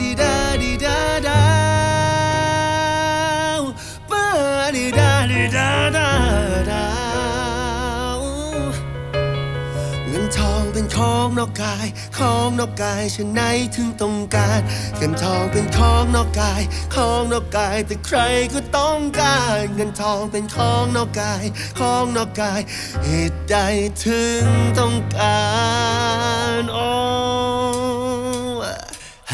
ดีดาดีดาดาปาดีดาดีดาดาดาเงินทองเป็นของนอกกายของนอกกายฉันไหนถึงต้องการเงินทองเป็นของนอกกายของนอกกายแต่ใครก็ต้องการเงินทองเป็นของนอกกายของนอกกายเหตุใดถึงต้องการอ้ห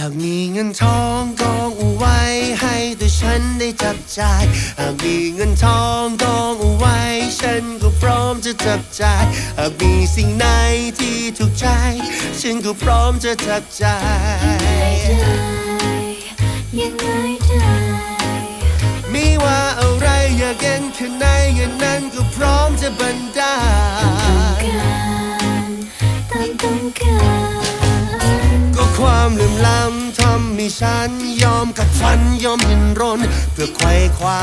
ากมีเงินทองกองเอาไว้ให้ตัวฉันได้จับจ่าย หากมีเงินทองกองเอาไว้ ฉันก็พร้อมจะจับจ่าย หากมีสิ่งไหนที่ถูกใจ ฉันก็พร้อมจะจับจ่ายยังไงได้ไม่ว่าอะไรอยากเห็นแค่ไหนเงินนั้นก็พร้อมจะบันดาลการตามต้องการ ให้ฉันยอมกัดฟันยอมยินรน เพื่อไขว่คว้า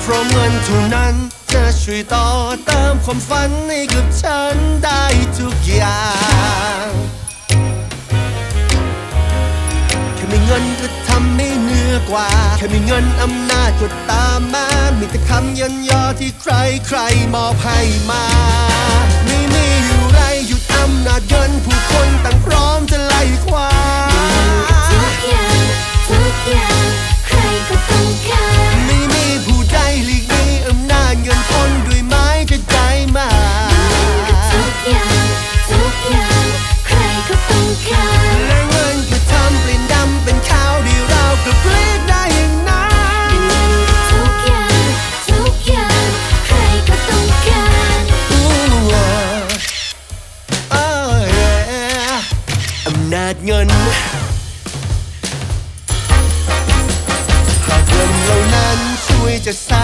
เพราะเงินเท่านั้นจะช่วยต่อเติมความฝันให้กับฉันได้ทุกอย่างแค่มีเงินก็ทำให้เหนือกว่า แค่มีเงินอำนาจก็ตามมา มีแต่คำยันยอที่ใครใครมอบให้มา ไม่มีอะไรหยุดอำนาจเงิน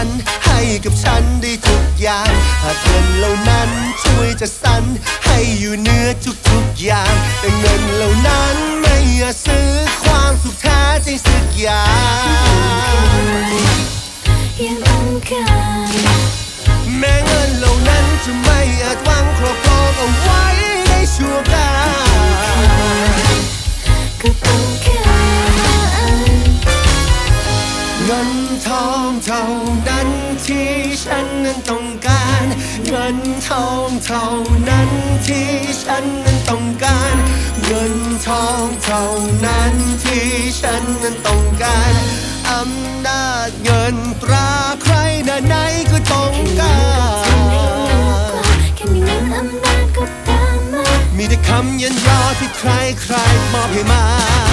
วยจะสรรให้กับฉันได้ทุกอย่าง หากเงินเหล่านั้นช่วยจะสันให้อยู่เหนือทุกๆอย่าง แต่เงินเหล่านั้นไม่อาจซื้อความสุขแท้จริงสักอย่างยังต้องการ องเท่านั้นที่ฉันนั้นต้องการ เงินทองเท่านั้นที่ฉันนั้นต้องการ เงินทองเท่านั้นที่ฉันนั้นต้องการอำนาจเงินตราใครหน้าไหนก็ต้องการแค่มีเงินอำนาจก็ตามมามีแต่คำยันยอที่ใครใครๆมอบให้มา